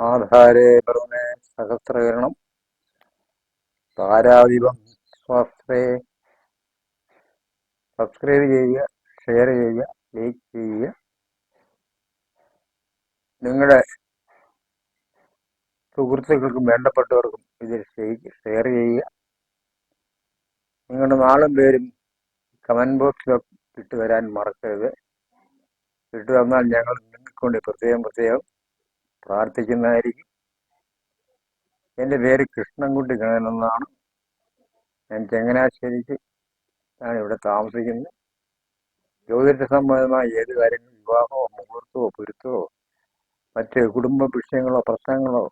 ആധാരേ പ്രമേ സഹസ്രകരണം. താരാധിപം സ്വാശ്രേ സബ്സ്ക്രൈബ് ചെയ്യുക ഷെയർ ചെയ്യുക ലൈക്ക് ചെയ്യുക. നിങ്ങളുടെ സുഹൃത്തുക്കൾക്കും വേണ്ടപ്പെട്ടവർക്കും ഇത് ഷെയർ ചെയ്യുക. നിങ്ങളുടെ നാളും പേരും കമന്റ് ബോക്സിലൊക്കെ ഇട്ട് വരാൻ മറക്കരുത്. ഇട്ട് തന്നാൽ ഞങ്ങൾ നിങ്ങൾക്ക് വേണ്ടി പ്രത്യേകം പ്രത്യേകം പ്രാർത്ഥിക്കുന്നതായിരിക്കും. എന്റെ പേര് കൃഷ്ണൻകുട്ടി ഗണനെന്നാണ് ഞാൻ ചങ്ങനാശ്ശേരിക്ക് ഞാൻ ഇവിടെ താമസിക്കുന്നത്. ജ്യോതിഷ സംബന്ധമായ ഏത് കാര്യങ്ങളും വിവാഹമോ മുഹൂർത്തമോ പൊരുത്തമോ മറ്റ് കുടുംബ വിഷയങ്ങളോ പ്രശ്നങ്ങളോ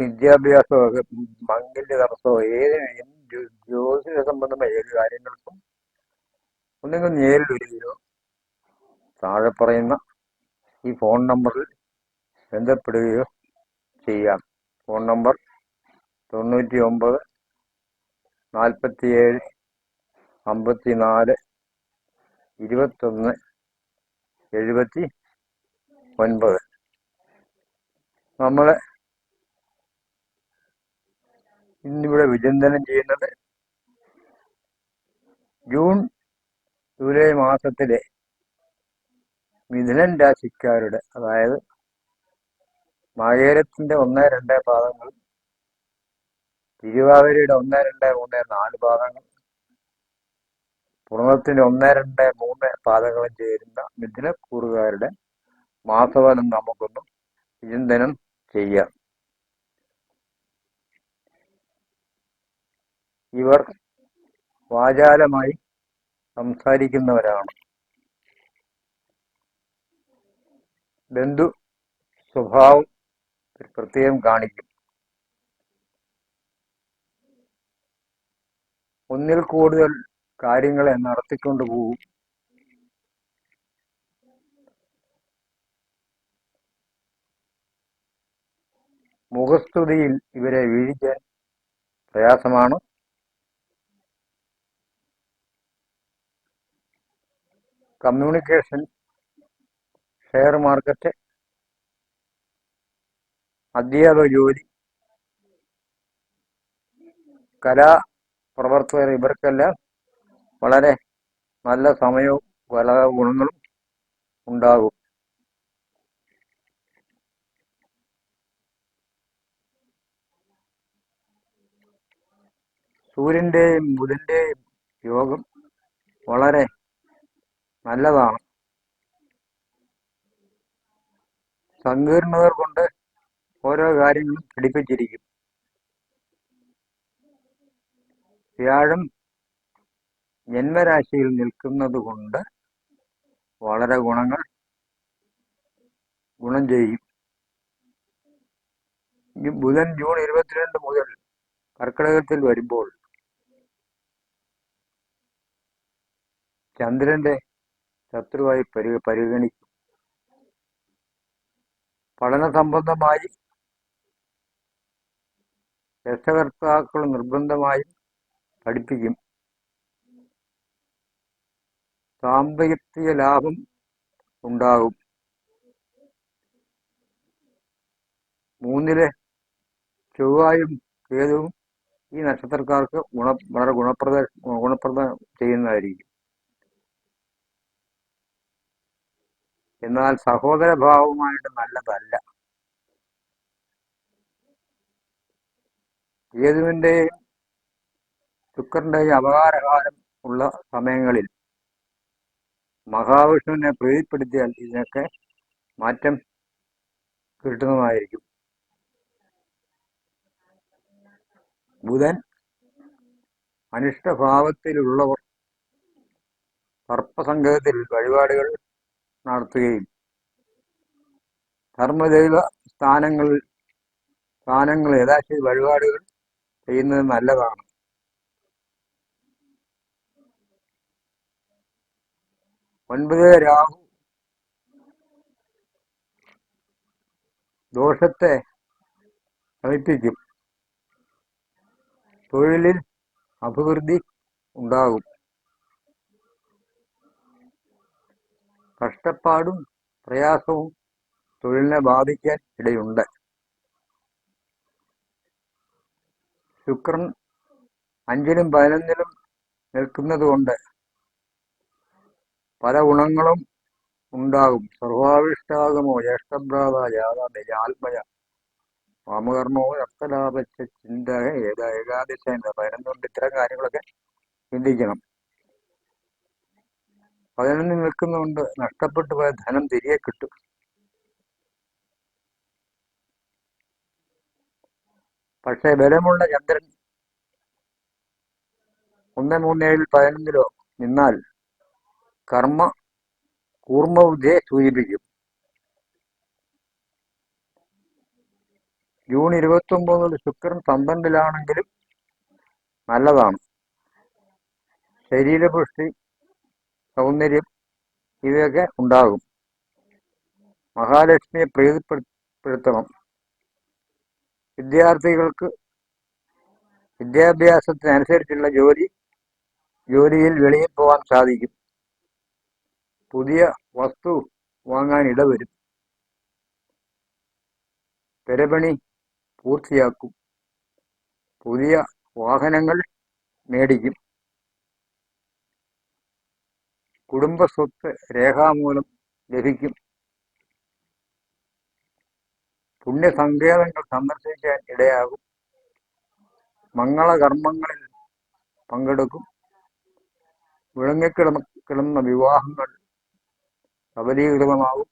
വിദ്യാഭ്യാസമോ മംഗല്യ തടസ്സമോ ഏത് ജ്യോതിഷ സംബന്ധമായ ഏത് കാര്യങ്ങൾക്കും ഒന്നുകിൽ നേരിൽ വരികയോ താഴെ പറയുന്ന ഈ ഫോൺ നമ്പറിൽ ബന്ധപ്പെടുകയോ ചെയ്യാം. ഫോൺ നമ്പർ തൊണ്ണൂറ്റി ഒമ്പത് നാൽപ്പത്തിയേഴ് അമ്പത്തിനാല് ഇരുപത്തൊന്ന് എഴുപത്തി ഒൻപത് നമ്മൾ ഇന്നിവിടെ വിചിന്തനം ചെയ്യുന്നത് ജൂൺ ജൂലൈ മാസത്തിലെ മിഥുനൻ രാശിക്കാരുടെ അതായത് മകേരത്തിന്റെ ഒന്ന് രണ്ട് പാദങ്ങൾ തിരുവാതിരയുടെ ഒന്ന് രണ്ട് മൂന്ന് നാല് പാദങ്ങൾ പുണത്തിന്റെ ഒന്ന് രണ്ട് മൂന്ന് പാദങ്ങളും ചേരുന്ന മിഥുനക്കൂറുകാരുടെ മാസഫലം നമുക്കൊന്ന് ചിന്തനം ചെയ്യാം. ഇവർ വാചാലമായി സംസാരിക്കുന്നവരാണ്. ബന്ധു സ്വഭാവം പ്രത്യേകം കാണിക്കും. ഒന്നിൽ കൂടുതൽ കാര്യങ്ങളെ നടത്തിക്കൊണ്ട് പോകും മുഖസ്തുതിയിൽ ഇവരെ വീഴിക്കാൻ പ്രയാസമാണ്. കമ്മ്യൂണിക്കേഷൻ ഷെയർ മാർക്കറ്റ് അധ്യാപക ജോലി? കലാ പ്രവർത്തകർ ഇവർക്കെല്ലാം വളരെ നല്ല സമയവും പല ഗുണങ്ങളും ഉണ്ടാകും. സൂര്യന്റെയും ബുധന്റെയും യോഗം വളരെ നല്ലതാണ്. സങ്കീർണതകൾ കൊണ്ട് ഓരോ കാര്യങ്ങളും പഠിപ്പിച്ചിരിക്കും. വ്യാഴം ജന്മരാശിയിൽ നിൽക്കുന്നത് കൊണ്ട് വളരെ ഗുണങ്ങൾ ഗുണം ചെയ്യും. ബുധൻ ജൂൺ ഇരുപത്തിരണ്ട് മുതൽ കർക്കിടകത്തിൽ വരുമ്പോൾ ചന്ദ്രന്റെ ശത്രുവായി പരി പരിഗണിക്കും. പഠന സംബന്ധമായി രക്ഷകർത്താക്കൾ നിർബന്ധമായും പഠിപ്പിക്കും. സാമ്പത്തിക ലാഭം ഉണ്ടാകും. മൂന്നിലെ ചൊവ്വായും കേതുവും ഈ നക്ഷത്രക്കാർക്ക് ഗുണ വളരെ ഗുണപ്രദ ഗുണപ്രദം ചെയ്യുന്നതായിരിക്കും. എന്നാൽ സഹോദര ഭാവമായിട്ട് നല്ലതല്ല. കേതുവിന്റെയും ശുക്രന്റെയും അപകാരകാലം ഉള്ള സമയങ്ങളിൽ മഹാവിഷ്ണുവിനെ പ്രീതിപ്പെടുത്തിയാൽ ഇതിനൊക്കെ മാറ്റം കിട്ടുന്നതായിരിക്കും. ബുധൻ അനിഷ്ടഭാവത്തിലുള്ളവർ സർപ്പസംഗതത്തിൽ വഴിപാടുകൾ നടത്തുകയും ധർമ്മദൈവ സ്ഥാനങ്ങളിൽ സ്ഥാനങ്ങൾ യഥാശരി വഴിപാടുകൾ ചെയ്യുന്നത് നല്ലതാണ്. ഒൻപത് രാഹു. ദോഷത്തെ ശമിപ്പിക്കും തൊഴിലിൽ അഭിവൃദ്ധി ഉണ്ടാകും. കഷ്ടപ്പാടും പ്രയാസവും തൊഴിലിനെ ബാധിക്കാൻ ഇടയുണ്ട്. ശുക്രൻ അഞ്ചിലും പതിനൊന്നിലും നിൽക്കുന്നത് കൊണ്ട് പല ഗുണങ്ങളും ഉണ്ടാകും. സർവാവിഷ്ടാഗമോ ജ്യേഷ്ഠഭ്രാത ജാത ആത്മജ വാമകർമ്മോ രക്തലാഭച്ച ചിന്ത ഏതാ ഏകാദശ പതിനൊന്നുകൊണ്ട് ഇത്തരം കാര്യങ്ങളൊക്കെ ചിന്തിക്കണം. പതിനൊന്നിൽ നിൽക്കുന്നതുകൊണ്ട് നഷ്ടപ്പെട്ടു പോയ ധനം തിരികെ കിട്ടും. പക്ഷേ ബലമുള്ള ചന്ദ്രൻ ഒന്ന് മൂന്ന് ഏഴിൽ പതിനൊന്നിലോ നിന്നാൽ കർമ്മ കൂർമ്മബുദ്ധിയെ സൂചിപ്പിക്കും. ജൂൺ ഇരുപത്തി ഒമ്പതിൽ ശുക്രൻ പന്ത്രണ്ടിലാണെങ്കിലും നല്ലതാണ്. ശരീരപുഷ്ടി സൗന്ദര്യം ഇവയൊക്കെ ഉണ്ടാകും. മഹാലക്ഷ്മിയെ പ്രീതിപ്പെടുത്തണം. വിദ്യാർത്ഥികൾക്ക് വിദ്യാഭ്യാസത്തിനനുസരിച്ചുള്ള ജോലി ജോലിയിൽ വെളിയിൽ പോകാൻ സാധിക്കും. പുതിയ വസ്തു വാങ്ങാൻ ഇടവരും. പെരപണി പൂർത്തിയാക്കും. പുതിയ വാഹനങ്ങൾ മേടിക്കും. കുടുംബ സ്വത്ത് രേഖാമൂലം ലഭിക്കും. പുണ്യസങ്കേതങ്ങൾ സന്ദർശിക്കാൻ ഇടയാകും. മംഗളകർമ്മങ്ങളിൽ പങ്കെടുക്കും. വിളങ്ങിക്കിടന്ന കിടന്ന വിവാഹങ്ങൾ സബലീകൃതമാകും